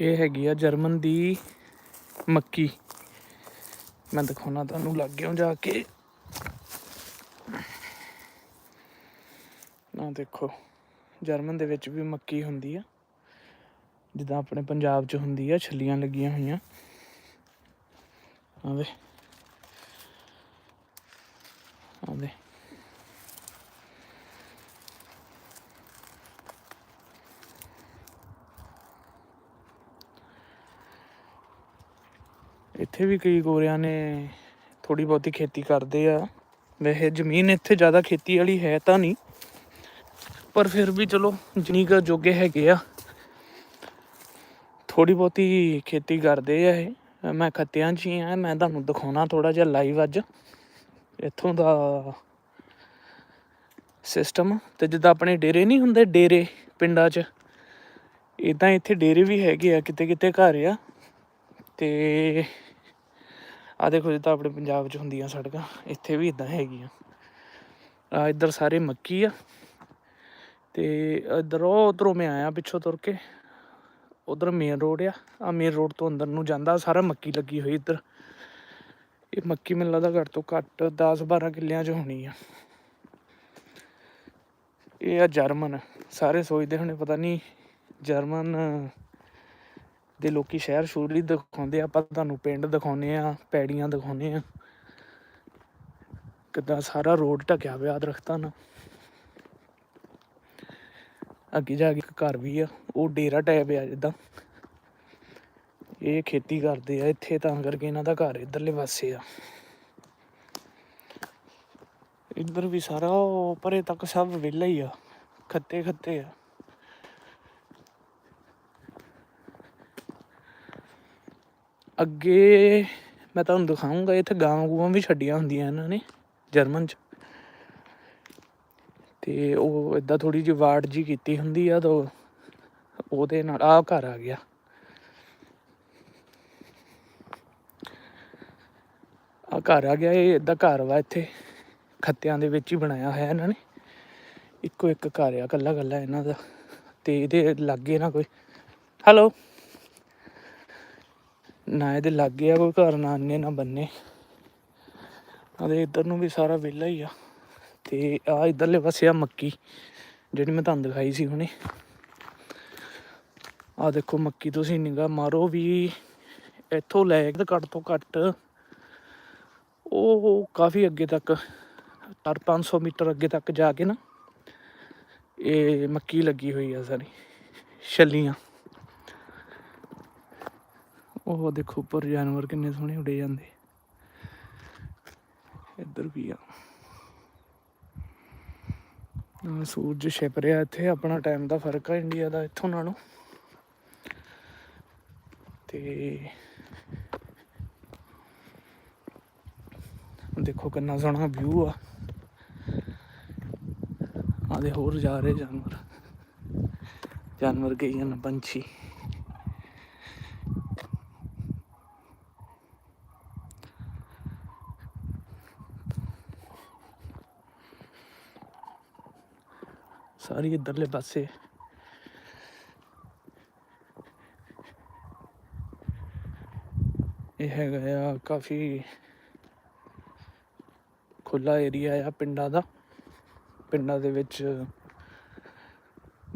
ਇਹ ਹੈਗੀ ਆ ਜਰਮਨ ਦੀ ਮੱਕੀ। ਮੈਂ ਦਿਖਾਉਣਾ ਤੁਹਾਨੂੰ ਲੱਗਿਓ ਜਾ ਕੇ। ਨਾ ਦੇਖੋ, ਜਰਮਨ ਦੇ ਵਿੱਚ ਵੀ ਮੱਕੀ ਹੁੰਦੀ ਆ। ਜਿੱਦਾਂ ਆਪਣੇ ਪੰਜਾਬ 'ਚ ਹੁੰਦੀ ਆ, ਛੱਲੀਆਂ ਲੱਗੀਆਂ ਹੋਈਆਂ। ਆਵੇ ਆਵੇ ਇੱਥੇ ਵੀ ਕਈ ਗੋਰਿਆਂ ਨੇ ਥੋੜੀ ਬਹੁਤੀ ਖੇਤੀ ਕਰਦੇ ਆ। ਵੈਸੇ ਜ਼ਮੀਨ ਇੱਥੇ ਜ਼ਿਆਦਾ ਖੇਤੀ ਵਾਲੀ ਹੈ ਤਾਂ ਨਹੀਂ, ਪਰ ਫਿਰ ਵੀ ਚਲੋ ਜਿੰਨੀ ਕੁ ਜੋਗੇ ਹੈਗੇ ਆ। ਥੋੜੀ ਬਹੁਤੀ ਖੇਤੀ ਕਰਦੇ ਆ ਇਹ। ਮੈਂ ਖੱਤਿਆਂ 'ਚ ਹੀ ਆ, ਮੈਂ ਤੁਹਾਨੂੰ ਦਿਖਾਉਣਾ ਥੋੜਾ ਜਿਹਾ ਲਾਈਵ ਅੱਜ। ਇੱਥੋਂ ਦਾ ਸਿਸਟਮ ਤੇ ਜਿੱਦਾਂ ਆਪਣੇ ਡੇਰੇ ਨਹੀਂ ਹੁੰਦੇ, ਡੇਰੇ ਪਿੰਡਾਂ 'ਚ ਇਦਾਂ ਇੱਥੇ ਡੇਰੇ ਵੀ ਹੈਗੇ ਆ ਕਿਤੇ ਕਿਤੇ ਘਰ ਆ। ਤੇ ਆ ਦੇਖੋ ਜਿੱਦਾਂ ਆਪਣੇ ਪੰਜਾਬ 'ਚ ਹੁੰਦੀਆਂ ਸੜਕਾਂ, ਇੱਥੇ ਵੀ ਇਦਾਂ ਹੈਗੀਆਂ। ਆ ਇੱਧਰ ਸਾਰੇ ਮੱਕੀ ਆ, ਤੇ ਇੱਧਰ ਉਹ ਉਧਰੋਂ ਮੈਂ ਆਇਆ ਪਿੱਛੋਂ ਤੁਰ ਕੇ, ਉਧਰ ਮੇਨ ਰੋਡ ਆ। ਆ ਮੇਨ ਰੋਡ ਤੋਂ ਅੰਦਰ ਨੂੰ ਜਾਂਦਾ, ਸਾਰਾ ਮੱਕੀ ਲੱਗੀ ਹੋਈ ਇੱਧਰ। ਇਹ ਮੱਕੀ ਮੈਨੂੰ ਲੱਗਦਾ ਘੱਟ ਤੋਂ ਘੱਟ 10 12 ਕਿੱਲਿਆਂ 'ਚ ਹੋਣੀ ਆ। ਇਹ ਆ ਜਰਮਨ, ਸਾਰੇ ਸੋਚਦੇ ਹੋਣੇ ਪਤਾ ਨਹੀਂ ਜਰਮਨ ਦੇ ਲੋਕੀ ਸ਼ਹਿਰ ਸ਼ੂਰ ਲਈ ਦਿਖਾਉਂਦੇ ਆ, ਆਪਾਂ ਤੁਹਾਨੂੰ ਪਿੰਡ ਦਿਖਾਉਨੇ ਆ, ਪੈੜੀਆਂ ਦਿਖਾਉਨੇ ਆ। ਕਿੱਦਾਂ ਸਾਰਾ ਰੋਡ ਢਕਿਆ ਪਿਆ ਦਰਖਤਾਂ ਨਾਲ। ਅੱਗੇ ਜਾ ਕੇ ਇੱਕ ਘਰ ਵੀ ਆ, ਉਹ ਡੇਰਾ ਟੈਪ ਆ ਜਿੱਦਾਂ। ਇਹ ਖੇਤੀ ਕਰਦੇ ਆ, ਇੱਥੇ ਤਾਂ ਕਰਕੇ ਇਹਨਾਂ ਦਾ ਘਰ ਇਧਰਲੇ ਪਾਸੇ ਆ। ਇੱਧਰ ਵੀ ਸਾਰਾ ਉਹ ਪਰੇ ਤੱਕ ਸਭ ਵਿਹਲਾ ਹੀ ਆ ਖੱਤੇ ਖੱਤੇ ਆ। ਅੱਗੇ ਮੈਂ ਤੁਹਾਨੂੰ ਦਿਖਾਉਂਗਾ ਇੱਥੇ ਗਾਂ ਗੂਆਂ ਵੀ ਛੱਡੀਆਂ ਹੁੰਦੀਆਂ ਇਹਨਾਂ ਨੇ, ਜਰਮਨ ਚ। ਤੇ ਉਹ ਇਦਾਂ ਥੋੜੀ ਜਿਹੀ ਵਾਰਡ ਜੀ ਕੀਤੀ ਹੁੰਦੀ ਆ, ਤਾਂ ਉਹਦੇ ਨਾਲ ਆ ਘਰ ਆ ਗਿਆ। ਆ ਘਰ ਆ ਗਿਆ, ਇਹ ਇਦਾਂ ਘਰ ਵਾ ਇੱਥੇ। ਖੱਤਿਆਂ ਦੇ ਵਿੱਚ ਹੀ ਬਣਾਇਆ ਹੋਇਆ ਇਹਨਾਂ ਨੇ। ਇੱਕੋ ਇੱਕ ਘਰ ਆ ਕੱਲਾ ਕੱਲਾ ਇਹਨਾਂ ਦਾ। ਤੇ ਇਹਦੇ ਲਾਗੇ ਨਾ ਕੋਈ। ਹੈਲੋ ਨਾ ਇਹਦੇ ਲਾਗੇ ਆ, ਕੋਈ ਘਰ ਨਾ ਅੰਨੇ ਨਾ ਬੰਨੇ। ਆਦੇ ਇੱਧਰ ਨੂੰ ਵੀ ਸਾਰਾ ਵਿਹਲਾ ਹੀ ਆ। ਤੇ ਆ ਇਧਰਲੇ ਪਾਸੇ ਆ ਮੱਕੀ, ਜਿਹੜੀ ਮੈਂ ਤੁਹਾਨੂੰ ਦਿਖਾਈ ਸੀ ਹੁਣੇ। ਆ ਦੇਖੋ ਮੱਕੀ, ਤੁਸੀਂ ਨਿਗਾਹ ਮਾਰੋ ਵੀ ਇੱਥੋਂ ਲੈ ਕੇ ਘੱਟ ਤੋਂ ਘੱਟ ਉਹ ਕਾਫੀ ਅੱਗੇ ਤੱਕ 4-500 ਮੀਟਰ ਅੱਗੇ ਤੱਕ ਜਾ ਕੇ ਨਾ, ਇਹ ਮੱਕੀ ਲੱਗੀ ਹੋਈ ਆ ਸਾਰੀ, ਛੱਲੀਆਂ। ਉਹ ਦੇਖੋ ਉੱਪਰ ਜਾਨਵਰ ਕਿੰਨੇ ਸੋਹਣੇ ਉੜੇ ਜਾਂਦੇ। ਇੱਧਰ ਵੀ ਆ। ਆਹ ਸੂਰਜ ਛਿਪ ਰਿਹਾ ਇੱਥੇ, ਆਪਣਾ ਟਾਈਮ ਦਾ ਫ਼ਰਕ ਆ ਇੰਡੀਆ ਦਾ ਇੱਥੋਂ ਨਾਲੋਂ। ਤੇ ਦੇਖੋ ਕਿੰਨਾ ਸੋਹਣਾ ਵਿਊ ਆ। ਆਦੇ ਹੋਰ ਜਾ ਰਹੇ ਜਾਨਵਰ। ਜਾਨਵਰ ਗਈ ਹਨ ਪੰਛੀ। ਸਾਰੀ ਇੱਧਰਲੇ ਪਾਸੇ। ਇਹ ਹੈਗਾ ਆ ਕਾਫੀ ਖੁੱਲਾ ਏਰੀਆ ਆ ਪਿੰਡਾਂ ਦਾ। ਪਿੰਡਾਂ ਦੇ ਵਿੱਚ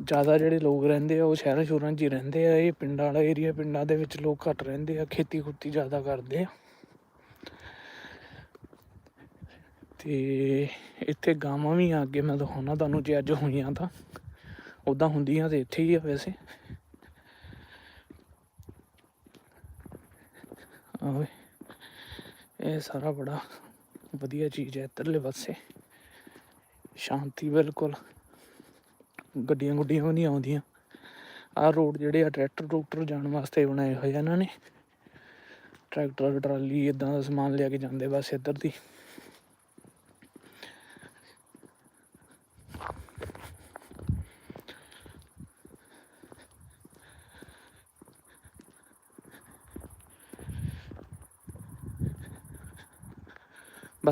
ਜ਼ਿਆਦਾ ਜਿਹੜੇ ਲੋਕ ਰਹਿੰਦੇ ਆ, ਉਹ ਸ਼ਹਿਰਾਂ ਸ਼ੁਰਾਂ 'ਚ ਹੀ ਰਹਿੰਦੇ ਆ। ਇਹ ਪਿੰਡਾਂ ਵਾਲਾ ਏਰੀਆ ਪਿੰਡਾਂ ਦੇ ਵਿੱਚ ਲੋਕ ਘੱਟ ਰਹਿੰਦੇ ਆ ਖੇਤੀ ਖੁੱਤੀ ਜ਼ਿਆਦਾ ਕਰਦੇ ਆ। ਤੇ ਇੱਥੇ ਗਾਵਾਂ ਵੀ ਆ ਅੱਗੇ, ਮੈਂ ਦਿਖਾਉਣਾ ਤੁਹਾਨੂੰ ਜੇ ਅੱਜ ਹੋਈਆਂ ਤਾਂ। ਉਦਾਂ ਹੁੰਦੀਆਂ ਤੇ ਇੱਥੇ ਹੀ ਆ ਵੈਸੇ। ਆਵੇ ਇਹ ਸਾਰਾ ਬੜਾ ਵਧੀਆ ਚੀਜ਼ ਹੈ ਇੱਧਰਲੇ ਪਾਸੇ। ਸ਼ਾਂਤੀ ਬਿਲਕੁਲ। ਗੱਡੀਆਂ ਗੁੱਡੀਆਂ ਵੀ ਨਹੀਂ ਆਉਂਦੀਆਂ। ਆਹ ਰੋਡ ਜਿਹੜੇ ਆ ਟਰੈਕਟਰ ਟਰੂਕਟਰ ਜਾਣ ਵਾਸਤੇ ਬਣਾਏ ਹੋਏ ਆ ਇਹਨਾਂ ਨੇ। ਟਰੈਕਟਰ, ਟਰਾਲੀ ਇਦਾਂ ਦਾ ਸਮਾਨ ਲਿਆ ਕੇ ਜਾਂਦੇ ਬਸ ਇੱਧਰ ਦੀ।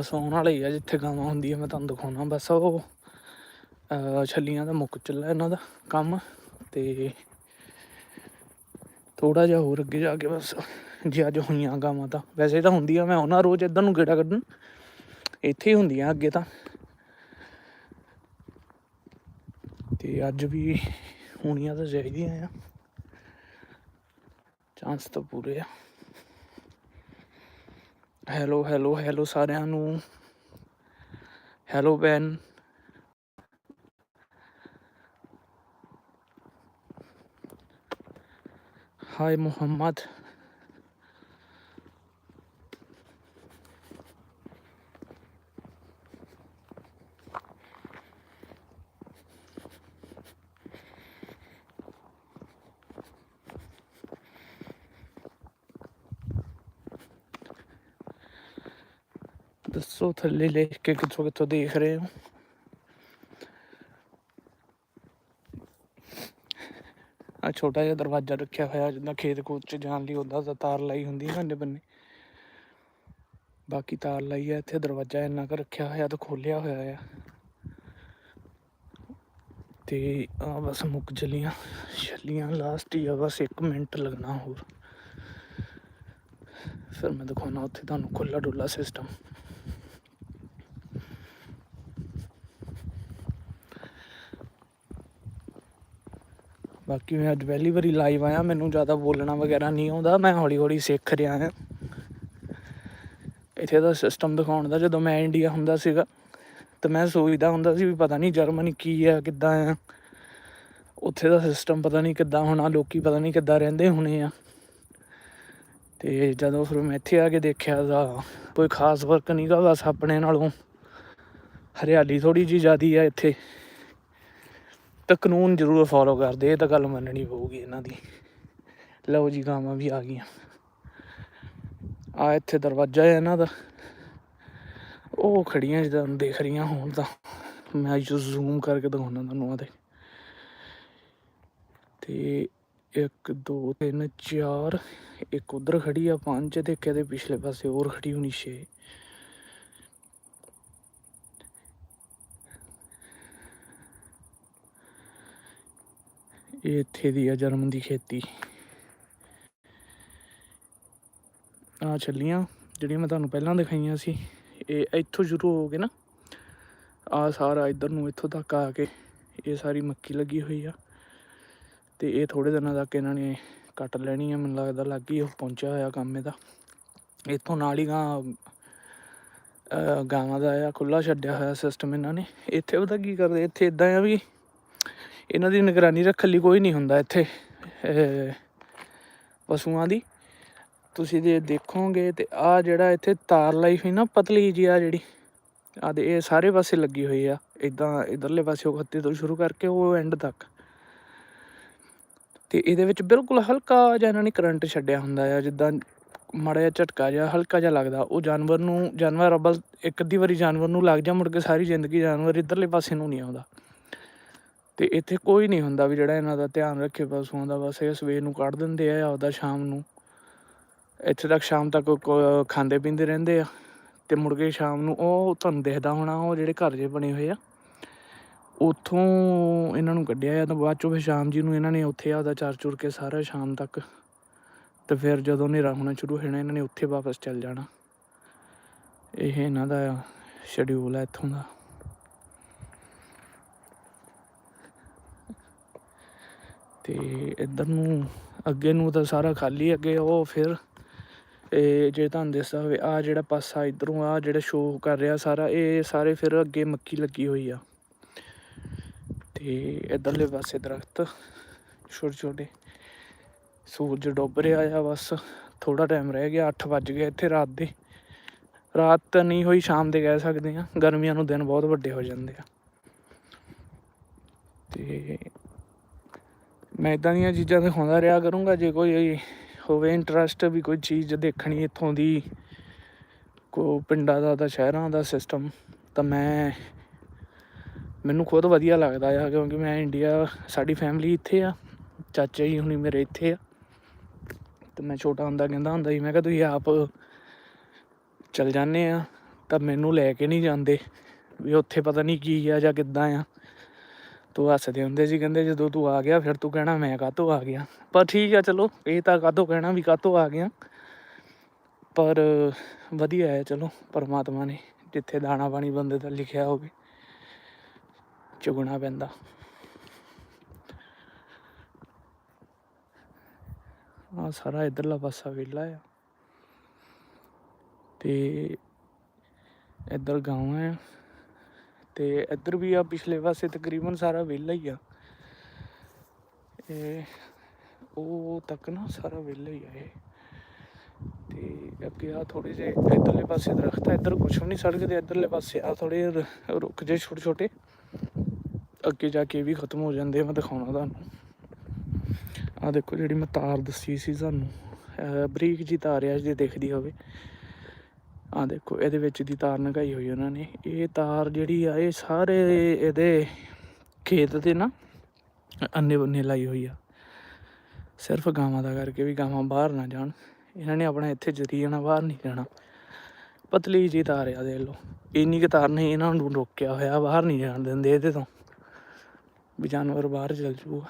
ਬਸ ਆਉਣ ਵਾਲੇ ਆ, ਜਿੱਥੇ ਗਾਵਾਂ ਹੁੰਦੀ ਆ ਮੈਂ ਤੁਹਾਨੂੰ ਦਿਖਾਉਣਾ। ਬਸ ਉਹ ਛੱਲੀਆਂ ਦਾ ਮੁੱਕ ਚੱਲਾ ਇਹਨਾਂ ਦਾ ਕੰਮ ਤੇ ਥੋੜਾ ਜਿਹਾ ਹੋਰ ਅੱਗੇ ਜਾ ਕੇ ਬਸ, ਜੇ ਅੱਜ ਹੋਈਆਂ ਗਾਵਾਂ ਤਾਂ। ਵੈਸੇ ਤਾਂ ਹੁੰਦੀਆਂ, ਮੈਂ ਉਹਨਾਂ ਰੋਜ਼ ਇੱਧਰ ਨੂੰ ਗੇੜਾ ਕੱਢਣ। ਇੱਥੇ ਹੀ ਹੁੰਦੀਆਂ ਅੱਗੇ ਤਾਂ। ਤੇ ਅੱਜ ਵੀ ਹੋਣੀਆਂ ਤਾਂ ਚਾਹੀਦੀਆਂ ਆ। ਚਾਂਸ ਤਾਂ ਪੂਰੇ ਆ। ਹੈਲੋ ਹੈਲੋ ਹੈਲੋ ਸਾਰਿਆਂ ਨੂੰ। Hello Ben hi Muhammad. ਦੱਸੋ ਥੱਲੇ ਲਿਖ ਕੇ ਕਿੱਥੋਂ ਕਿੱਥੋਂ ਦੇਖ ਰਹੇ ਹੋ ਆ ਛੋਟਾ ਜਿਹਾ ਦਰਵਾਜ਼ਾ ਰੱਖਿਆ ਹੋਇਆ ਜਿੱਦਾਂ ਖੇਤ ਖੂਤ ਚ ਜਾਣ ਲਈ ਉਹਦਾ ਤਾਂ ਤਾਰ ਲਾਈ ਹੁੰਦੀ ਹੈ ਬੰਨੇ ਬੰਨੇ ਬਾਕੀ ਤਾਰ ਲਾਈ ਹੈ ਇੱਥੇ ਦਰਵਾਜ਼ਾ ਇੰਨਾ ਕੁ ਰੱਖਿਆ ਹੋਇਆ ਤਾਂ ਖੋਲਿਆ ਹੋਇਆ ਆ ਤੇ ਆ ਬਸ ਮੁੱਕ ਜਲੀਆਂ ਛੱਲੀਆਂ ਲਾਸਟ ਹੀ ਆ ਬਸ 1 ਮਿੰਟ ਲੱਗਣਾ ਹੋਰ ਫਿਰ ਮੈਂ ਦਿਖਾਉਣਾ ਉੱਥੇ ਤੁਹਾਨੂੰ ਖੁੱਲਾ ਡੁੱਲਾ ਸਿਸਟਮ ਬਾਕੀ ਮੈਂ ਅੱਜ ਪਹਿਲੀ ਵਾਰੀ ਲਾਈਵ ਆਇਆ, ਮੈਨੂੰ ਜ਼ਿਆਦਾ ਬੋਲਣਾ ਵਗੈਰਾ ਨਹੀਂ ਆਉਂਦਾ, ਮੈਂ ਹੌਲੀ ਹੌਲੀ ਸਿੱਖ ਰਿਹਾ ਹਾਂ। ਇੱਥੇ ਦਾ ਸਿਸਟਮ ਦਿਖਾਉਣ ਦਾ, ਜਦੋਂ ਮੈਂ ਇੰਡੀਆ ਹੁੰਦਾ ਸੀਗਾ, ਤੇ ਮੈਂ ਸੋਚਦਾ ਹੁੰਦਾ ਸੀ ਵੀ ਪਤਾ ਨਹੀਂ ਜਰਮਨੀ ਕੀ ਆ, ਕਿੱਦਾਂ ਆ। ਉੱਥੇ ਦਾ ਸਿਸਟਮ ਪਤਾ ਨਹੀਂ ਕਿੱਦਾਂ ਹੋਣਾ, ਲੋਕੀ ਪਤਾ ਨਹੀਂ ਕਿੱਦਾਂ ਰਹਿੰਦੇ ਹੋਣੇ ਆ। ਤੇ ਜਦੋਂ ਫਿਰ ਮੈਂ ਇੱਥੇ ਆ ਕੇ ਦੇਖਿਆ ਤਾਂ ਕੋਈ ਖਾਸ ਫ਼ਰਕ ਨਹੀਂਗਾ ਬਸ ਆਪਣੇ ਨਾਲੋਂ। ਹਰਿਆਲੀ ਥੋੜੀ ਜੀ ਜ਼ਿਆਦੀ ਆ ਇੱਥੇ। ਤਾਂ ਕਾਨੂੰਨ ਜ਼ਰੂਰ ਫੋਲੋ ਕਰਦੇ, ਇਹ ਤਾਂ ਗੱਲ ਮੰਨਣੀ ਪਊਗੀ ਇਹਨਾਂ ਦੀ। ਲਓ ਜੀ ਗਾਵਾਂ ਵੀ ਆ ਗਈਆਂ। ਆ ਇੱਥੇ ਦਰਵਾਜ਼ਾ ਹੈ ਇਹਨਾਂ ਦਾ। ਉਹ ਖੜੀਆਂ ਜਿੱਦਾਂ ਦੇਖ ਰਹੀਆਂ ਹੋਣ ਤਾਂ। ਮੈਂ ਜੋ ਜ਼ੂਮ ਕਰਕੇ ਦਿਖਾਉਣਾ ਤੁਹਾਨੂੰ ਆਦੇ ਤੇ 1 2 3 4 ਇੱਕ ਉਧਰ ਖੜੀ ਆ, ਪੰਜ, ਤੇ ਇੱਕ ਪਿਛਲੇ ਪਾਸੇ ਹੋਰ ਖੜੀ ਹੋਣੀ 6 ਇਹ ਇੱਥੇ ਦੀ ਆ ਜਰਮਨ ਦੀ ਖੇਤੀ। ਆ ਛੱਲੀਆਂ, ਜਿਹੜੀਆਂ ਮੈਂ ਤੁਹਾਨੂੰ ਪਹਿਲਾਂ ਦਿਖਾਈਆਂ ਸੀ, ਇਹ ਇੱਥੋਂ ਸ਼ੁਰੂ ਹੋ ਕੇ ਨਾ। ਆ ਸਾਰਾ ਇੱਧਰ ਨੂੰ ਇੱਥੋਂ ਤੱਕ ਆ ਕੇ ਇਹ ਸਾਰੀ ਮੱਕੀ ਲੱਗੀ ਹੋਈ ਆ। ਤੇ ਇਹ ਥੋੜੇ ਦਿਨਾਂ ਤੱਕ ਇਹਨਾਂ ਨੇ ਕੱਟ ਲੈਣੀ ਆ, ਮੈਨੂੰ ਲੱਗਦਾ ਲੱਗ ਹੀ ਉਹ ਪਹੁੰਚਿਆ ਹੋਇਆ ਕੰਮ ਇਹਦਾ। ਇੱਥੋਂ ਨਾਲ ਹੀ ਗਾਂ ਗਾਵਾਂ ਦਾ ਆ ਖੁੱਲਾ ਛੱਡਿਆ ਹੋਇਆ ਸਿਸਟਮ ਇਹਨਾਂ ਨੇ। ਇੱਥੇ ਉਹਦਾ ਕੀ ਕਰਦੇ, ਇੱਥੇ ਇਦਾਂ ਆ ਵੀ ਇਹਨਾਂ ਦੀ ਨਿਗਰਾਨੀ ਰੱਖਣ ਲਈ ਕੋਈ ਨਹੀਂ ਹੁੰਦਾ ਇੱਥੇ ਪਸ਼ੂਆਂ ਦੀ। ਤੁਸੀਂ ਜੇ ਦੇਖੋਗੇ ਤੇ ਆ ਜਿਹੜਾ ਇੱਥੇ ਤਾਰ ਲਾਈ ਹੋਈ ਨਾ, ਪਤਲੀ ਜੀ ਆ ਜਿਹੜੀ ਆ ਦੇ, ਇਹ ਸਾਰੇ ਪਾਸੇ ਲੱਗੀ ਹੋਈ ਆ। ਇਦਾਂ ਇਧਰਲੇ ਪਾਸੇ ਉਹ ਖੱਤੇ ਤੋਂ ਸ਼ੁਰੂ ਕਰਕੇ ਉਹ ਐਂਡ ਤੱਕ। ਤੇ ਇਹਦੇ ਵਿੱਚ ਬਿਲਕੁਲ ਹਲਕਾ ਜਿਹਾ ਇਹਨਾਂ ਨੇ ਕਰੰਟ ਛੱਡਿਆ ਹੁੰਦਾ ਆ, ਜਿੱਦਾਂ ਮਾੜਾ ਜਿਹਾ ਝਟਕਾ ਜਿਹਾ, ਹਲਕਾ ਜਿਹਾ ਲੱਗਦਾ। ਉਹ ਜਾਨਵਰ ਨੂੰ, ਜਾਨਵਰ ਅਬਲ ਇੱਕ ਅੱਧੀ ਵਾਰੀ ਜਾਨਵਰ ਨੂੰ ਲੱਗ ਜਾ, ਮੁੜ ਕੇ ਸਾਰੀ ਜ਼ਿੰਦਗੀ ਜਾਨਵਰ ਇਧਰਲੇ ਪਾਸੇ ਨੂੰ ਨਹੀਂ ਆਉਂਦਾ। ਤੇ ਇੱਥੇ ਕੋਈ ਨਹੀਂ ਹੁੰਦਾ ਵੀ ਜਿਹੜਾ ਇਹਨਾਂ ਦਾ ਧਿਆਨ ਰੱਖੇ ਪਸ਼ੂਆਂ ਦਾ ਬਸ ਇਹ ਸਵੇਰ ਨੂੰ ਕੱਢ ਦਿੰਦੇ ਆ ਆਪਦਾ ਸ਼ਾਮ ਨੂੰ। ਇੱਥੇ ਤੱਕ ਸ਼ਾਮ ਤੱਕ ਕੋ- ਖਾਂਦੇ ਪੀਂਦੇ ਰਹਿੰਦੇ ਆ ਤੇ ਮੁੜ ਕੇ ਸ਼ਾਮ ਨੂੰ ਉਹ ਤੁਹਾਨੂੰ ਦਿਖਦਾ ਹੋਣਾ, ਉਹ ਜਿਹੜੇ ਘਰ ਜੇ ਬਣੇ ਹੋਏ ਆ। ਉੱਥੋਂ ਇਹਨਾਂ ਨੂੰ ਕੱਢਿਆ ਆ ਤਾਂ ਬਾਅਦ ਚੋਂ ਫਿਰ ਸ਼ਾਮ ਜੀ ਨੂੰ ਇਹਨਾਂ ਨੇ ਉੱਥੇ ਆਪਦਾ ਚਾਰ ਚੁਰ ਕੇ ਸਾਰਾ ਸ਼ਾਮ ਤੱਕ ਤੇ ਫਿਰ ਜਦੋਂ ਹਨੇਰਾ ਹੋਣਾ ਸ਼ੁਰੂ ਹੋ ਜਾਣਾ ਇਹਨਾਂ ਨੇ ਉੱਥੇ ਵਾਪਸ ਚੱਲ ਜਾਣਾ। ਇਹ ਇਹਨਾਂ ਦਾ ਸ਼ਡਿਊਲ ਹੈ ਇੱਥੋਂ ਦਾ। ਤੇ ਇੱਧਰ ਨੂੰ, ਅੱਗੇ ਨੂੰ ਤਾਂ ਸਾਰਾ ਖਾਲੀ ਅੱਗੇ ਉਹ ਫਿਰ ਇਹ ਜੇ ਤੁਹਾਨੂੰ ਦੱਸਦਾ ਹੋਵੇ ਆ ਜਿਹੜਾ ਪਾਸਾ ਇਧਰੋਂ ਆ ਜਿਹੜਾ ਸ਼ੋਅ ਕਰ ਰਿਹਾ ਸਾਰਾ, ਇਹ ਸਾਰੇ ਫਿਰ ਅੱਗੇ ਮੱਕੀ ਲੱਗੀ ਹੋਈ ਆ। ਤੇ ਇਧਰਲੇ ਪਾਸੇ ਦਰਖਤ ਛੋਟੇ ਛੋਟੇ, ਸੂਰਜ ਡੁੱਬ ਰਿਹਾ ਆ ਬਸ ਥੋੜਾ ਟਾਈਮ ਰਹਿ ਗਿਆ 8 ਵੱਜ ਗਏ ਇੱਥੇ ਰਾਤ ਦੇ। ਰਾਤ ਤਾਂ ਨਹੀਂ ਹੋਈ, ਸ਼ਾਮ ਦੇ ਕਹਿ ਸਕਦੇ ਆ ਗਰਮੀਆਂ ਨੂੰ ਦਿਨ ਬਹੁਤ ਵੱਡੇ ਹੋ ਜਾਂਦੇ ਆ। ਤੇ ਮੈਂ ਇਦਾਂ ਦੀਆਂ ਚੀਜ਼ਾਂ ਦਿਖਾਉਂਦਾ ਰਿਹਾ ਕਰੂੰਗਾ, ਜੇ ਕੋਈ ਹੋਵੇ ਇੰਟਰਸਟ ਵੀ ਕੋਈ ਚੀਜ਼ ਦੇਖਣੀ ਇੱਥੋਂ ਦੀ ਕੋ ਪਿੰਡਾਂ ਦਾ ਤਾਂ ਸ਼ਹਿਰਾਂ ਦਾ ਸਿਸਟਮ ਤਾਂ ਮੈਂ, ਮੈਨੂੰ ਖੁਦ ਵਧੀਆ ਲੱਗਦਾ ਆ, ਕਿਉਂਕਿ ਮੈਂ ਇੰਡੀਆ ਸਾਡੀ ਫੈਮਿਲੀ ਇੱਥੇ ਆ, ਚਾਚਾ ਜੀ ਹੁਣੀ ਮੇਰੇ ਇੱਥੇ ਆ, ਤੇ ਮੈਂ ਛੋਟਾ ਹੁੰਦਾ ਕਹਿੰਦਾ ਹੁੰਦਾ ਸੀ, ਮੈਂ ਕਿਹਾ ਤੁਸੀਂ ਆਪ ਚਲ ਜਾਂਦੇ ਆ, ਤਾਂ ਮੈਨੂੰ ਲੈ ਕੇ ਨਹੀਂ ਜਾਂਦੇ, ਵੀ ਉੱਥੇ ਪਤਾ ਨਹੀਂ ਕੀ ਆ ਜਾਂ ਕਿੱਦਾਂ ਆ। ਤੂੰ ਹੱਸਦੇ ਹੁੰਦੇ ਸੀ, ਕਹਿੰਦੇ ਜਦੋਂ ਤੂੰ ਆ ਗਿਆ ਫਿਰ ਤੂੰ ਕਹਿਣਾ ਮੈਂ ਕਾਹਤੋਂ ਆ ਗਿਆ। ਪਰ ਠੀਕ ਆ, ਚਲੋ, ਇਹ ਤਾਂ ਕਾਹਤੋਂ ਕਹਿਣਾ ਵੀ ਕਾਹਤੋਂ ਆ ਗਿਆ। ਪਰ ਵਧੀਆ ਹੈ, ਚਲੋ, ਪਰਮਾਤਮਾ ਨੇ ਜਿੱਥੇ ਦਾਣਾ ਪਾਣੀ ਬੰਦੇ ਦਾ ਲਿਖਿਆ ਹੋਵੇ, ਚੁਗਣਾ ਪੈਂਦਾ। ਆ ਸਾਰਾ ਇਧਰਲਾ ਪਾਸਾ ਵਿਹਲਾ ਆ। ਤੇ ਇੱਧਰ ਗਾਉਂ ਹੈ ਤੇ ਇੱਧਰ ਵੀ ਆ, ਪਿਛਲੇ ਪਾਸੇ ਤਕਰੀਬਨ ਸਾਰਾ ਵਿਹਲਾ ਹੀ ਆ। ਇਹ ਉਹ ਤੱਕ ਨਾ ਸਾਰਾ ਵਿਹਲਾ ਹੀ ਆ ਇਹ। ਤੇ ਅੱਗੇ ਆ ਥੋੜੇ ਜਿਹੇ ਇੱਧਰਲੇ ਪਾਸੇ ਦਰਖਤ ਆ, ਇੱਧਰ ਕੁਛ ਵੀ ਨਹੀਂ ਸੜਕ ਦੇ, ਇੱਧਰਲੇ ਪਾਸੇ ਆ ਥੋੜੇ ਰੁੱਖ ਜੇ ਛੋਟੇ ਛੋਟੇ। ਅੱਗੇ ਜਾ ਕੇ ਇਹ ਵੀ ਖਤਮ ਹੋ ਜਾਂਦੇ ਮੈਂ ਦਿਖਾਉਣਾ ਤੁਹਾਨੂੰ। ਆ ਦੇਖੋ ਜਿਹੜੀ ਮੈਂ ਤਾਰ ਦੱਸੀ ਸੀ ਤੁਹਾਨੂੰ ਬਰੀਕ ਜੀ ਤਾਰ ਆ, ਜੇ ਦੇਖਦੀ ਹੋਵੇ। ਆ ਦੇਖੋ, ਇਹਦੇ ਵਿੱਚ ਦੀ ਤਾਰ ਨਗਾਈ ਹੋਈ ਉਹਨਾਂ ਨੇ। ਇਹ ਤਾਰ ਜਿਹੜੀ ਆ, ਇਹ ਸਾਰੇ ਇਹਦੇ ਖੇਤ ਤੇ ਨਾ ਅੰਨੇ ਬੰਨੇ ਲਾਈ ਹੋਈ ਆ। ਸਿਰਫ ਗਾਵਾਂ ਦਾ ਕਰਕੇ ਵੀ ਗਾਵਾਂ ਬਾਹਰ ਨਾ ਜਾਣ। ਇਹਨਾਂ ਨੇ ਆਪਣਾ ਇੱਥੇ ਜਰੀ ਜਾਣਾ, ਬਾਹਰ ਨਹੀਂ ਜਾਣਾ। ਪਤਲੀ ਜੀ ਤਾਰ ਆ, ਦੇਖ ਲਓ। ਇੰਨੀ ਕੁ ਤਾਰ ਨਹੀਂ ਇਹਨਾਂ ਨੂੰ ਰੋਕਿਆ ਹੋਇਆ, ਬਾਹਰ ਨਹੀਂ ਜਾਣ ਦਿੰਦੇ ਇਹਦੇ ਤੋਂ। ਵੀ ਜਾਨਵਰ ਬਾਹਰ ਚਲ ਜੂਗਾ।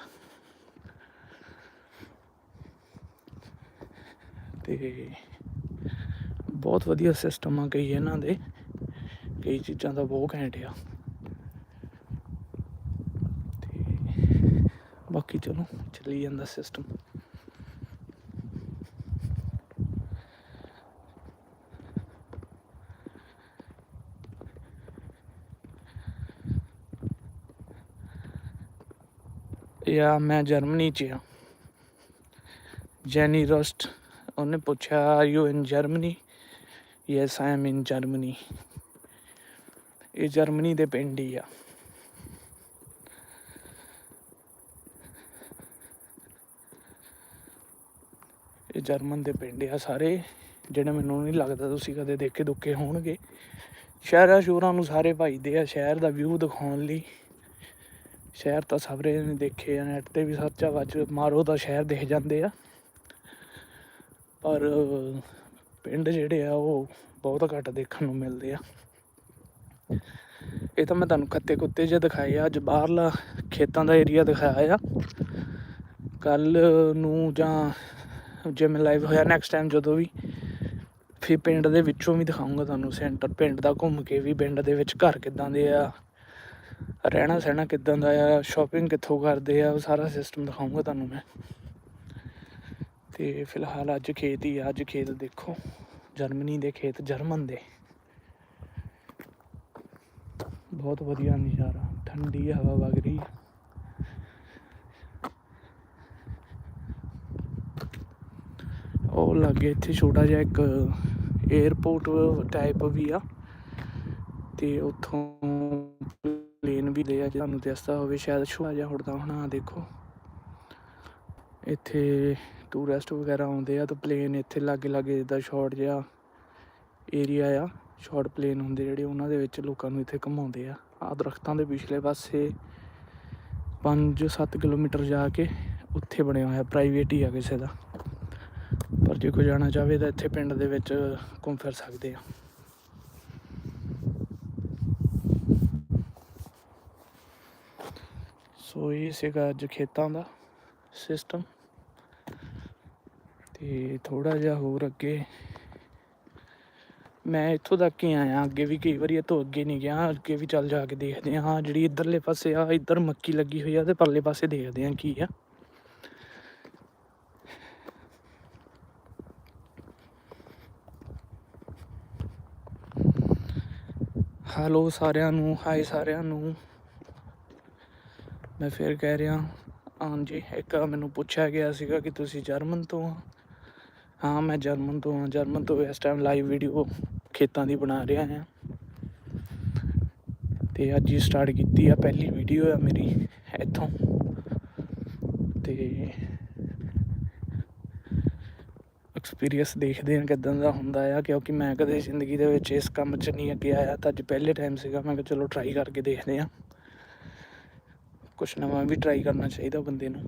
ਤੇ ਬਹੁਤ ਵਧੀਆ ਸਿਸਟਮ ਆ ਕਈ ਇਹਨਾਂ ਦੇ। ਕਈ ਚੀਜ਼ਾਂ ਦਾ ਬਹੁਤ ਘੈਂਟ ਆ। ਤੇ ਬਾਕੀ ਚਲੋ, ਚੱਲੀ ਜਾਂਦਾ ਸਿਸਟਮ ਯਾ ਮੈਂ ਜਰਮਨੀ ਚ ਆ। ਜੈਨੀ ਰਸਟ, ਉਹਨੇ ਪੁੱਛਿਆ are you in Germany yes I am in Germany ਇਹ ਜਰਮਨੀ ਦੇ ਪਿੰਡ ਹੀ ਆ। ਇਹ ਜਰਮਨ ਦੇ ਪਿੰਡ ਆ ਸਾਰੇ, ਜਿਹੜੇ ਮੈਨੂੰ ਨਹੀਂ ਲੱਗਦਾ ਤੁਸੀਂ ਕਦੇ ਦੇਖੇ ਦੁੱਕੇ ਹੋਣਗੇ। ਸ਼ਹਿਰਾਂ ਸ਼ੋਰਾਂ ਨੂੰ ਸਾਰੇ ਭਾਈਦੇ ਆ, ਸ਼ਹਿਰ ਦਾ ਵਿਊ ਦਿਖਾਉਣ ਲਈ। ਸ਼ਹਿਰ ਤਾਂ ਸਭਰੇ ਨੇ ਦੇਖੇ ਆ ਨੈਟ ਤੇ ਵੀ ਸਰਚਾ ਵਿੱਚ ਮਾਰੋ ਤਾਂ ਸ਼ਹਿਰ ਦਿਖ ਜਾਂਦੇ ਆ। ਪਰ ਪਿੰਡ ਜਿਹੜੇ ਆ, ਉਹ ਬਹੁਤ ਘੱਟ ਦੇਖਣ ਨੂੰ ਮਿਲਦੇ ਆ। ਇਹ ਤਾਂ ਮੈਂ ਤੁਹਾਨੂੰ ਖੱਤੇ ਕੁੱਤੇ ਜੇ ਦਿਖਾਏ ਆ, ਅੱਜ ਬਾਹਰਲਾ ਖੇਤਾਂ ਦਾ ਏਰੀਆ ਦਿਖਾਇਆ ਆ। ਕੱਲ ਨੂੰ ਜਾਂ ਜੇ ਮੈਂ ਲਾਈਵ ਹੋਇਆ ਨੈਕਸਟ ਟਾਈਮ ਜਦੋਂ ਵੀ, ਫਿਰ ਪਿੰਡ ਦੇ ਵਿੱਚੋਂ ਵੀ ਦਿਖਾਉਂਗਾ ਤੁਹਾਨੂੰ ਸੈਂਟਰ ਪਿੰਡ ਦਾ ਘੁੰਮ ਕੇ ਵੀ, ਪਿੰਡ ਦੇ ਵਿੱਚ ਘਰ ਕਿੱਦਾਂ ਦੇ ਆ, ਰਹਿਣਾ ਸਹਿਣਾ ਕਿੱਦਾਂ ਦਾ ਆ ਸ਼ਾਪਿੰਗ ਕਿੱਥੋਂ ਕਰਦੇ ਆ, ਉਹ ਸਾਰਾ ਸਿਸਟਮ ਦਿਖਾਉਂਗਾ ਤੁਹਾਨੂੰ ਮੈਂ। ਤੇ ਫਿਲਹਾਲ ਅੱਜ ਖੇਤ ਹੀ ਆ, ਅੱਜ ਖੇਤ ਦੇਖੋ। ਜਰਮਨੀ ਦੇ ਖੇਤ ਜਰਮਨ ਦੇ। ਬਹੁਤ ਵਧੀਆ ਨਜ਼ਾਰਾ ਠੰਡੀ ਹਵਾ ਵਗ ਰਹੀ ਹੈ। ਉਹ ਲੱਗੇ ਇੱਥੇ ਛੋਟਾ ਜਿਹਾ ਇੱਕ 에어ਪੋਰਟ ਟਾਈਪ ਵੀ ਆ। ਤੇ ਉੱਥੋਂ ਪਲੇਨ ਵੀ ਲਿਆ ਜੇ ਤੁਹਾਨੂੰ ਦੱਸਦਾ ਹੋਵੇ ਸ਼ਾਇਦ ਛੋਟਾ ਜਿਹਾ ਉੜਦਾ ਹੋਣਾ ਆਹ ਦੇਖੋ। ਇੱਥੇ ਟੂਰਿਸਟ ਵਗੈਰਾ ਆਉਂਦੇ ਆ ਤਾਂ ਪਲੇਨ ਇੱਥੇ ਲਾਗੇ ਲਾਗੇ ਜਿੱਦਾਂ ਸ਼ਾਰਟ ਜਿਹਾ ਏਰੀਆ ਆ ਸ਼ਾਰਟ ਪਲੇਨ ਹੁੰਦੇ ਜਿਹੜੇ ਉਹਨਾਂ ਦੇ ਵਿੱਚ ਲੋਕਾਂ ਨੂੰ ਇੱਥੇ ਘੁਮਾਉਂਦੇ ਆ। ਆ ਦਰਖਤਾਂ ਦੇ ਪਿਛਲੇ ਪਾਸੇ 5-7 ਕਿਲੋਮੀਟਰ ਜਾ ਕੇ ਉੱਥੇ ਬਣਿਆ ਹੋਇਆ ਪ੍ਰਾਈਵੇਟ ਹੀ ਆ ਕਿਸੇ ਦਾ। ਪਰ ਜੇ ਕੋਈ ਜਾਣਾ ਚਾਹਵੇ ਤਾਂ ਇੱਥੇ ਪਿੰਡ ਦੇ ਵਿੱਚ ਘੁੰਮ ਫਿਰ ਸਕਦੇ ਆ। ਸੋ ਇਹ ਸੀਗਾ ਅੱਜ ਖੇਤਾਂ ਦਾ। ਸਿਸਟਮ ਤੇ ਥੋੜਾ ਜਿਹਾ ਹੋਰ ਅੱਗੇ ਮੈਂ ਇੱਥੋਂ ਤੱਕ ਹੀ ਆਇਆ, ਅੱਗੇ ਵੀ ਕਈ ਵਾਰੀ ਇੱਥੋਂ ਅੱਗੇ ਨਹੀਂ ਗਿਆ, ਅੱਗੇ ਵੀ ਚੱਲ ਜਾ ਕੇ ਦੇਖਦੇ ਹਾਂ ਜਿਹੜੀ ਇੱਧਰਲੇ ਪਾਸੇ ਆ ਇੱਧਰ ਮੱਕੀ ਲੱਗੀ ਹੋਈ ਆ ਤੇ ਪਰਲੇ ਪਾਸੇ ਦੇਖਦੇ ਹਾਂ ਕੀ ਆ। ਹੈਲੋ ਸਾਰਿਆਂ ਨੂੰ ਹਾਈ ਸਾਰਿਆਂ ਨੂੰ। ਮੈਂ ਫਿਰ ਕਹਿ ਰਿਹਾ ਹਾਂਜੀ, ਇੱਕ ਮੈਨੂੰ ਪੁੱਛਿਆ ਗਿਆ ਸੀਗਾ ਕਿ ਤੁਸੀਂ ਜਰਮਨ ਤੋਂ ਆ ਹਾਂ, ਮੈਂ ਜਰਮਨ ਤੋਂ ਹਾਂ। ਜਰਮਨ ਤੋਂ ਇਸ ਟਾਈਮ ਲਾਈਵ ਵੀਡੀਓ ਖੇਤਾਂ ਦੀ ਬਣਾ ਰਿਹਾ ਹਾਂ। ਤੇ ਅੱਜ ਹੀ ਸਟਾਰਟ ਕੀਤੀ ਆ, ਪਹਿਲੀ ਵੀਡੀਓ ਆ ਮੇਰੀ ਇੱਥੋਂ। ਤੇ ਐਕਸਪੀਰੀਅੰਸ ਦੇਖਦੇ ਹਾਂ ਕਿਦਾਂ ਦਾ ਹੁੰਦਾ ਆ, ਕਿਉਂਕਿ ਮੈਂ ਕਦੇ ਜ਼ਿੰਦਗੀ ਦੇ ਵਿੱਚ ਇਸ ਕੰਮ 'ਚ ਨਹੀਂ ਅੱਗੇ ਆਇਆ, ਤਾਂ ਅੱਜ ਪਹਿਲੇ ਟਾਈਮ ਸੀਗਾ। ਮੈਂ ਕਿਹਾ ਚਲੋ ਟਰਾਈ ਕਰਕੇ ਦੇਖਦੇ ਹਾਂ। ਕੁਛ ਨਵਾਂ ਵੀ ਟਰਾਈ ਕਰਨਾ ਚਾਹੀਦਾ ਬੰਦੇ ਨੂੰ।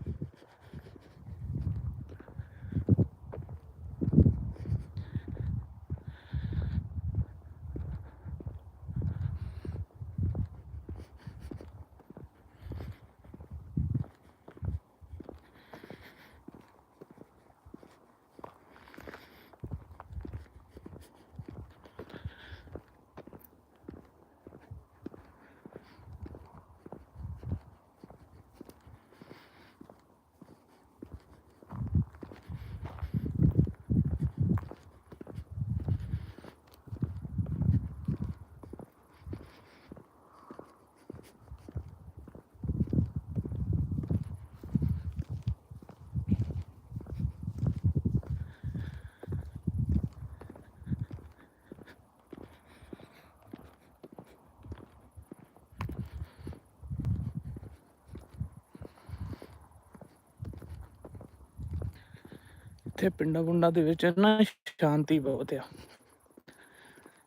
ਇੱਥੇ ਪਿੰਡਾਂ ਪੁੰਡਾਂ ਦੇ ਵਿੱਚ ਨਾ ਸ਼ਾਂਤੀ ਬਹੁਤ ਆ।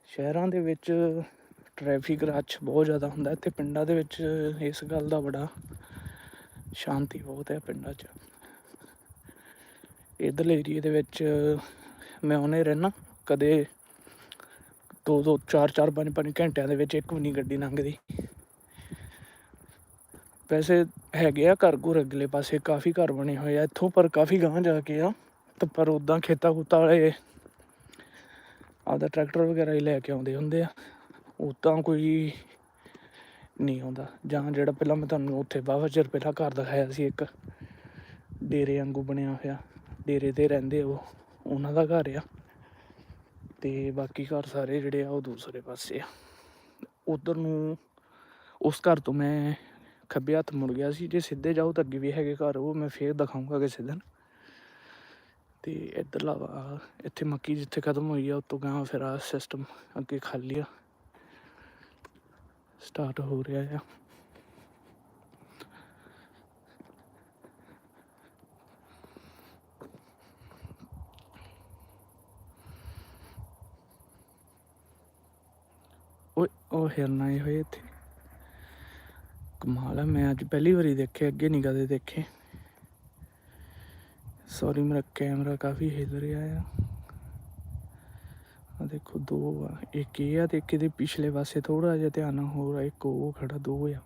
ਸ਼ਹਿਰਾਂ ਦੇ ਵਿੱਚ ਟ੍ਰੈਫਿਕ ਰਸ਼ ਬਹੁਤ ਜ਼ਿਆਦਾ ਹੁੰਦਾ, ਇੱਥੇ ਪਿੰਡਾਂ ਦੇ ਵਿੱਚ ਇਸ ਗੱਲ ਦਾ ਬੜਾ ਸ਼ਾਂਤੀ ਬਹੁਤ ਹੈ ਪਿੰਡਾਂ 'ਚ। ਇੱਧਰਲੇ ਏਰੀਏ ਦੇ ਵਿੱਚ ਮੈਂ ਉਹਨੇ ਰਹਿਣਾ ਕਦੇ ਦੋ ਦੋ, ਚਾਰ ਚਾਰ, ਪੰਜ ਪੰਜ ਘੰਟਿਆਂ ਦੇ ਵਿੱਚ ਇੱਕ ਵੀ ਨਹੀਂ ਗੱਡੀ ਲੰਘਦੀ। ਵੈਸੇ ਹੈਗੇ ਆ ਘਰ ਘੁਰ ਅਗਲੇ ਪਾਸੇ, ਕਾਫੀ ਘਰ ਬਣੇ ਹੋਏ ਆ ਇੱਥੋਂ, ਪਰ ਕਾਫੀ ਗਾਂਹ ਜਾ ਕੇ ਆ। ਤੇ ਪਰ ਉਦਾਂ ਖੇਤਾਂ ਖੂਤਾਂ ਵਾਲੇ ਆਪਦਾ ਟਰੈਕਟਰ ਵਗੈਰਾ ਹੀ ਲੈ ਕੇ ਆਉਂਦੇ ਹੁੰਦੇ ਆ। ਉਦਾਂ ਕੋਈ ਨਹੀਂ ਆਉਂਦਾ। ਜਾਂ ਜਿਹੜਾ ਪਹਿਲਾਂ ਮੈਂ ਤੁਹਾਨੂੰ ਉੱਥੇ ਬਾਵਾ ਚਿਰ ਪਹਿਲਾਂ ਘਰ ਦਿਖਾਇਆ ਸੀ, ਇੱਕ ਡੇਰੇ ਵਾਂਗੂ ਬਣਿਆ ਹੋਇਆ। ਡੇਰੇ ਤੇ ਰਹਿੰਦੇ ਉਹ, ਉਹਨਾਂ ਦਾ ਘਰ ਆ। ਤੇ ਬਾਕੀ ਘਰ ਸਾਰੇ ਜਿਹੜੇ ਆ ਉਹ ਦੂਸਰੇ ਪਾਸੇ ਆ। ਉਧਰ ਨੂੰ ਉਸ ਘਰ ਤੋਂ ਮੈਂ ਖੱਬੇ ਹੱਥ ਮੁੜ ਗਿਆ ਸੀ। ਜੇ ਸਿੱਧੇ ਜਾਓ ਤਾਂ ਅੱਗੇ ਵੀ ਹੈਗੇ ਘਰ, ਉਹ ਮੈਂ ਫੇਰ ਦਿਖਾਊਂਗਾ ਕਿਸੇ ਦਿਨ। ਤੇ ਇੱਧਰਲਾ ਵਾ ਇੱਥੇ ਮੱਕੀ ਜਿੱਥੇ ਖਤਮ ਹੋਈ ਆ, ਉਤੋਂ ਗਾਂ ਫਿਰ ਆ ਸਿਸਟਮ ਅੱਗੇ ਖਾਲੀ ਆ। ਸਟਾਰਟ ਹੋ ਰਿਹਾ ਆ। ਓਏ, ਉਹ ਹਿਰਨਾ ਆਏ ਹੋਏ ਇੱਥੇ। ਕਮਾਲ ਹੈ ਮੈਂ ਅੱਜ ਪਹਿਲੀ ਵਾਰੀ ਦੇਖੇ ਅੱਗੇ ਨਹੀਂ ਕਦੇ ਦੇਖੇ। ਸੌਰੀ ਮੇਰਾ ਕੈਮਰਾ ਕਾਫੀ ਹਿਲ ਰਿਹਾ ਆ। ਆ ਦੇਖੋ, ਦੋ ਆ। ਇੱਕ ਇਹ ਆ ਤੇ ਇੱਕ ਇਹਦੇ ਪਿਛਲੇ ਪਾਸੇ ਥੋੜਾ ਜਿਹਾ ਧਿਆਨ ਨਾਲ ਹੋਰ ਆ। ਇੱਕ ਉਹ ਖੜਾ, ਦੋ ਆ।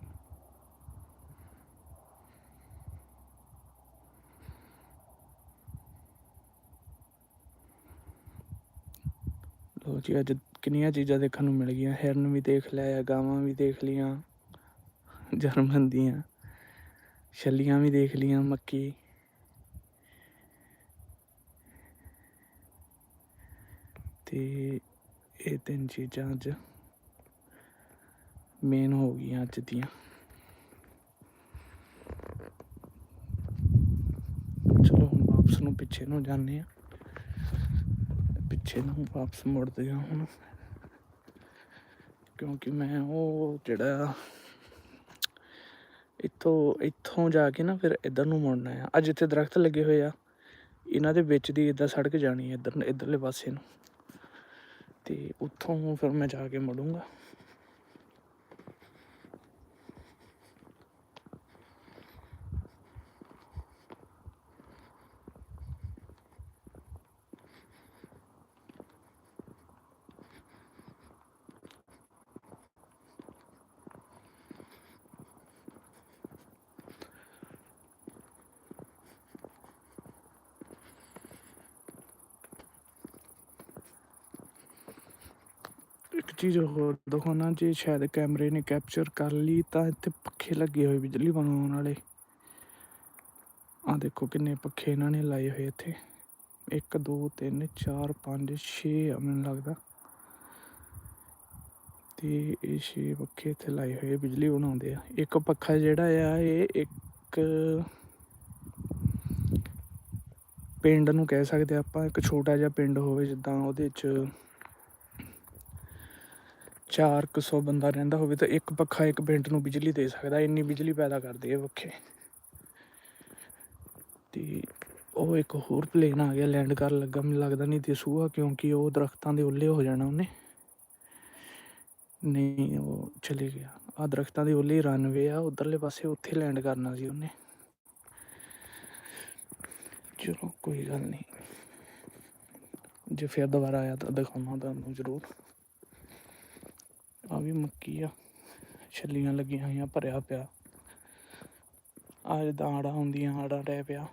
ਲੋ ਜੀ, ਅੱਜ ਕਿੰਨੀਆਂ ਚੀਜ਼ਾਂ ਦੇਖਣ ਨੂੰ ਮਿਲ ਗਈਆਂ। ਹਿਰਨ ਵੀ ਦੇਖ ਲਿਆ ਗਾਵਾਂ ਵੀ ਦੇਖ ਲੀਆਂ ਜਰਮਨ ਦੀਆਂ, ਛੱਲੀਆਂ ਵੀ ਦੇਖ ਲੀਆਂ ਮੱਕੀ ਤੇ ਇਹ ਤਿੰਨ ਚੀਜ਼ਾਂ ਅੱਜ ਮੇਨ ਹੋ ਗਈਆਂ ਅੱਜ ਦੀਆਂ। ਚਲੋ, ਹੁਣ ਵਾਪਸ ਨੂੰ ਪਿੱਛੇ ਨੂੰ ਜਾਂਦੇ ਆ ਪਿੱਛੇ ਨੂੰ ਵਾਪਸ ਮੁੜਦੇ ਆ ਹੁਣ। ਕਿਉਂਕਿ ਮੈਂ ਉਹ ਜਿਹੜਾ ਇੱਥੋਂ ਇੱਥੋਂ ਜਾ ਕੇ ਨਾ ਫਿਰ ਇੱਧਰ ਨੂੰ ਮੁੜਨਾ ਆ। ਅੱਜ ਇੱਥੇ ਦਰਖਤ ਲੱਗੇ ਹੋਏ ਆ। ਇਹਨਾਂ ਦੇ ਵਿੱਚ ਦੀ ਇੱਦਾਂ ਸੜਕ ਜਾਣੀ ਹੈ ਇੱਧਰ, ਇੱਧਰਲੇ ਪਾਸੇ ਨੂੰ। ਤੇ ਉੱਥੋਂ ਫਿਰ ਮੈਂ ਜਾ ਕੇ ਮੁੜੂੰਗਾ ਇੱਕ ਚੀਜ਼ ਹੋਰ ਦਿਖਾਉਣਾ, ਜੇ ਸ਼ਾਇਦ ਕੈਮਰੇ ਨੇ ਕੈਪਚਰ ਕਰ ਲਈ, ਤਾਂ ਇੱਥੇ ਪੱਖੇ ਲੱਗੇ ਹੋਏ ਬਿਜਲੀ ਬਣਾਉਣ ਵਾਲੇ। ਆ ਦੇਖੋ ਕਿੰਨੇ ਪੱਖੇ ਇਹਨਾਂ ਨੇ ਲਾਏ ਹੋਏ ਇੱਥੇ। 1 2 3 4 5 6 ਆ ਮੈਨੂੰ ਲੱਗਦਾ। ਤੇ ਇਹ 6 ਪੱਖੇ ਇੱਥੇ ਲਾਏ ਹੋਏ ਬਿਜਲੀ ਬਣਾਉਂਦੇ ਆ। ਇੱਕ ਪੱਖਾ ਜਿਹੜਾ ਆ, ਇਹ ਇੱਕ ਪਿੰਡ ਨੂੰ ਕਹਿ ਸਕਦੇ ਆਪਾਂ। ਇੱਕ ਛੋਟਾ ਜਿਹਾ ਪਿੰਡ ਹੋਵੇ, ਜਿੱਦਾਂ ਉਹਦੇ 'ਚ ਚਾਰ ਕੁ ਸੌ ਬੰਦਾ ਰਹਿੰਦਾ ਹੋਵੇ ਤਾਂ ਇੱਕ ਪੱਖਾ ਇੱਕ ਪਿੰਡ ਨੂੰ ਬਿਜਲੀ ਦੇ ਸਕਦਾ, ਇੰਨੀ ਬਿਜਲੀ ਪੈਦਾ ਕਰਦੇ ਆ ਪੱਖੇ। ਤੇ ਉਹ ਇੱਕ ਹੋਰ ਪਲੇਨ ਆ ਗਿਆ ਲੈਂਡ ਕਰਨ ਲੱਗਾ, ਮੈਨੂੰ ਲੱਗਦਾ ਨਹੀਂ ਦਿਸੂਗਾ ਕਿਉਂਕਿ ਉਹ ਦਰਖਤਾਂ ਦੇ ਉੱਲੇ ਹੋ ਜਾਣਾ ਉਹਨੇ। ਨਹੀਂ, ਉਹ ਚਲੇ ਗਿਆ। ਆ ਦਰਖਤਾਂ ਦੇ ਉੱਲੇ ਰਨਵੇ ਆ, ਉਧਰਲੇ ਪਾਸੇ ਉੱਥੇ ਲੈਂਡ ਕਰਨਾ ਸੀ ਉਹਨੇ। ਚਲੋ, ਕੋਈ ਗੱਲ ਨਹੀਂ। ਜੇ ਫਿਰ ਦੁਬਾਰਾ ਆਇਆ ਤਾਂ ਦਿਖਾਉਣਾ ਤੁਹਾਨੂੰ ਜ਼ਰੂਰ। ਆ ਵੀ ਮੁੱਕੀ ਆ। ਛੱਲੀਆਂ ਲੱਗੀਆਂ ਹੋਈਆਂ, ਭਰਿਆ ਪਿਆ। ਆ ਜਿੱਦਾਂ ਆੜਾ ਹੁੰਦੀਆਂ ਆੜਾ ਰਹਿ ਪਿਆ।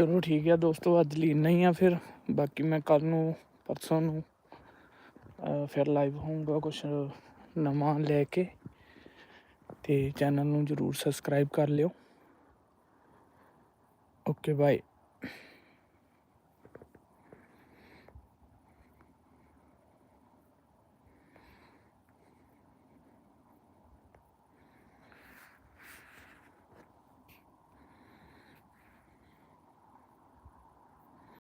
ਚਲੋ ਠੀਕ ਹੈ ਦੋਸਤੋ, ਅੱਜ ਲਈ ਇੰਨਾ ਹੀ ਆ ਫਿਰ। ਬਾਕੀ ਮੈਂ ਕੱਲ ਨੂੰ, ਪਰਸੋਂ ਨੂੰ ਫਿਰ ਲਾਈਵ ਹੋਊਂਗਾ ਕੁਛ ਨਵਾਂ ਲੈ ਕੇ। ਤੇ ਚੈਨਲ ਨੂੰ ਜਰੂਰ ਸਬਸਕ੍ਰਾਈਬ ਕਰ ਲਿਓ। Okay bye